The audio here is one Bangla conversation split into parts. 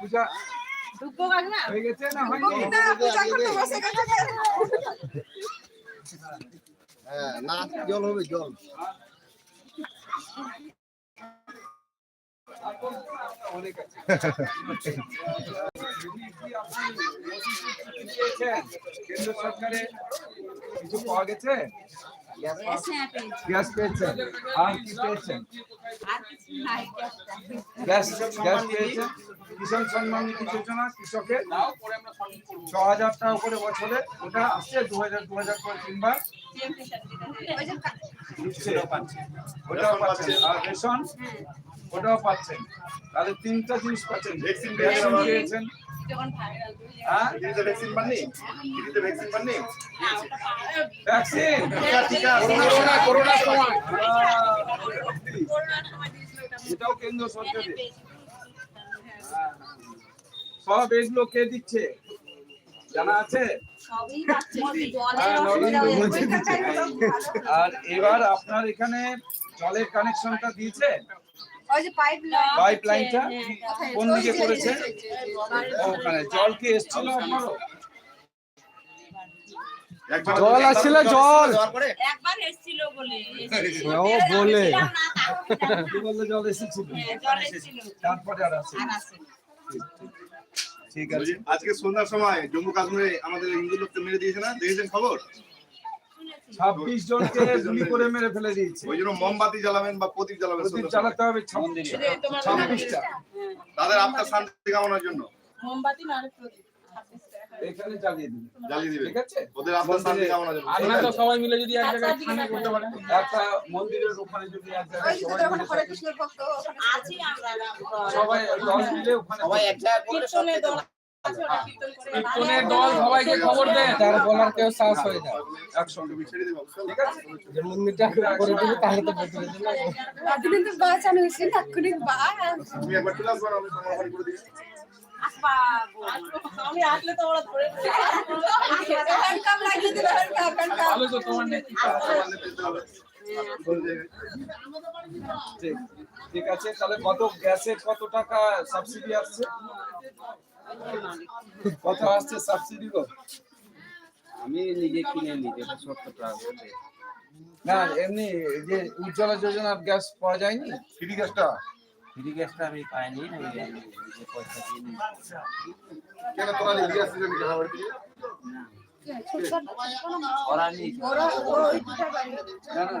পূজা হয়ে গেছে না হয়নি? হ্যাঁ না জল হবে জল। অনেক আছে কেন্দ্র সরকারে কিছু পাওয়া গেছে? গ্যাস পেয়েছেন আর কি পেয়েছেন গ্যাস গ্যাস পেয়েছেন কিষাণ সম্মান যোজনা কৃষকের ছ হাজার টাকা করে বছরে। ওটা আসছে দু হাজার দু হাজার করে তিনবার। ওটাও পাচ্ছেন। আর রেশন? ওটাও পাচ্ছেন। তাহলে তিনটা জিনিস পাচ্ছেন। ভ্যাকসিন পেয়েছেন হ্যাঁ? দিদিতে ভ্যাকসিন পাননি দিদিতে ভ্যাকসিন পাননি ভ্যাকসিন টিকা টিকা করোনা করোনা সময় করোনার সময় দিয়েছিল ওটা এটাও কেন্দ্র সরকারের। সব এগুলো কে দিচ্ছে? জানা আছে? সবই পাচ্ছে জলের হ্যাঁ, হয়ে আর এবার আপনার এখানে জলের কানেকশনটা দিয়েছে? ওই যে পাইপ লাইন পাইপ লাইনটা কোন দিকে করেছে? ওখানে জল কি এসেছিল জল আসছিল, জল। একবার এসেছিল বলে ও বলে। জল এসেছিল। হ্যাঁ, জল এসেছিল। তারপরে আর আসে ঠিক আছে। আজকে সন্ধ্যার সময় জম্মু কাশ্মীরে আমাদের হিন্দু লোককে মেরে দিয়েছে না? দেখেছেন খবর? ছাব্বিশ জনকে গুলি করে মেরে ফেলে দিয়েছে। ওই জন্য মোমবাতি জ্বালাবেন বা প্রদীপ জ্বালাবেন প্রদীপ জ্বালাতে হবে ছাব্বিশটা তাদের আত্মার শান্তি কামনার জন্য। মোমবাতি না প্রদীপ। এখানে জ্বালিয়ে দিন জ্বালিয়ে দিবে। ঠিক আছে? ওদের আত্মার শান্তি কামনার জন্য। আপনারা তো সবাই মিলে যদি এক জায়গায় খানা করতে পারেন। একটা মন্দিরের ওখানে যদি এক জায়গায় সবাই মিলে থাকি, আছি আমরা সবাই দল মিলে ওখানে সবাই এক জায়গায় করলে দল সবাইকে খবর দেন। তার বলার কেউ সাহস হয় না। একসঙ্গে দেবো ঠিক আছে? যে মন্দিরটা করে তাহলে তো বাস তুমি একবার আমি তোমার করে দিই আসলে তো হবে ঠিক ঠিক আছে। তাহলে কত গ্যাসের কত টাকা সাবসিডি আসছে? কত আসছে সাবসিডি গো আমি নিজে কিনে নিজে সত্তর টাকা না এমনি যে উজ্জ্বলা যোজনার গ্যাস পাওয়া যায়নি? ফ্রি গ্যাসটা ফ্রি গ্যাসটা আমি পাইনি যে পয়সা দিয়ে। কেন তোরা নিয়ে গ্যাস দিবি কেন বাড়ি ওরা বাড়ি। না না।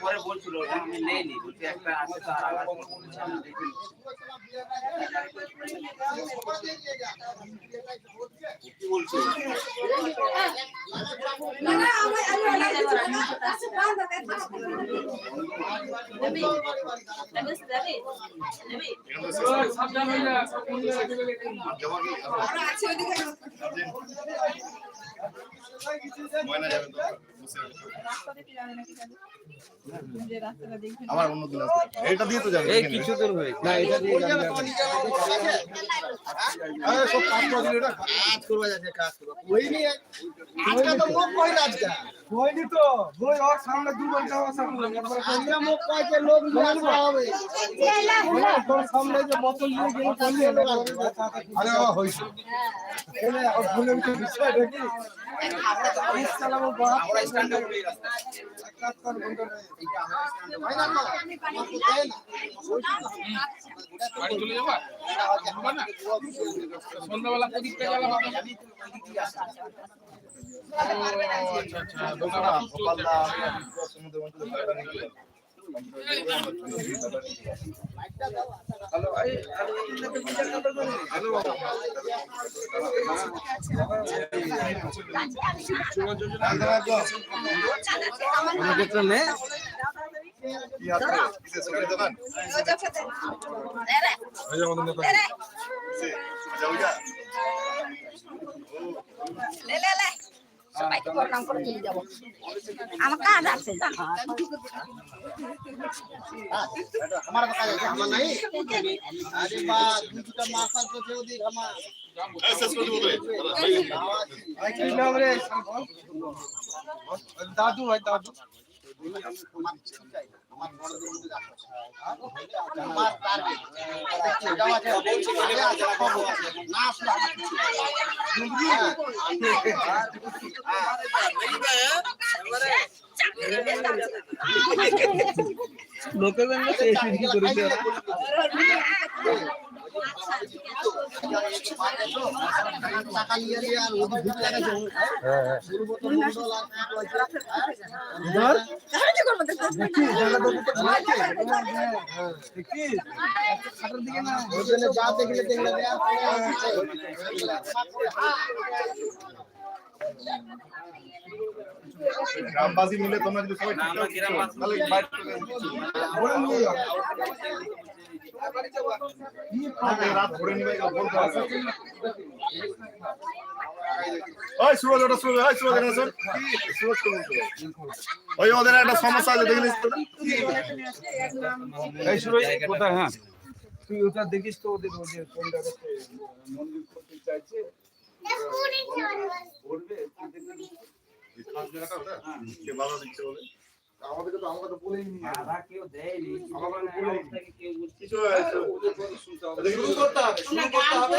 পরে বলছিল আমি নেইনি বলছি একটা আছে তো আর। কি? বলছে আছে বাঁধা আমার অন্য দিন দিয়ে তো যাবে এই কিছু না এটা দিয়ে যাবে আরে সব কাজ করে দিলে কাজ করবা যাচ্ছে কাজ করবা। আজকে তো মুখ আজকে। তো। ওই ওর সামনে দু ঘণ্টা আমার আমরা মুখ কইছে লোক নিয়ে হবে। তোর সামনে যে বোতল নিয়ে গেলে আরে বাবা হইছে এনে সন্ধ্যাবেলা প্রদীপটা জ্বালাবা আচ্ছা আচ্ছা গোপালদা সমুদ্র অঞ্চলে হ্যালো সবাইকে প্রণাম করে চলে যাব। আমার কাজ আছে। দাদু ভাই দাদু না আসলে আমার কিছু লোকের গ্রামবাসী মিলে তোমরা যদি সবাই তাহলে রাত ধরে নিবে বলতে হবে ওই সুরজ ওটা সুরজ ওই সুরজ সুরজ কে ওই ওদের একটা সমস্যা আছে দেখলিস তো। এই সুরজ কোথায়? হ্যাঁ। তুই ওটা দেখিস তো ওদের ওদের কোন জায়গাতে মন্দির করতে চাইছে। আমাদেরকে তো আমাকে তো বলেই নি। কেউ দেয়নি। কিছু করতে হবে।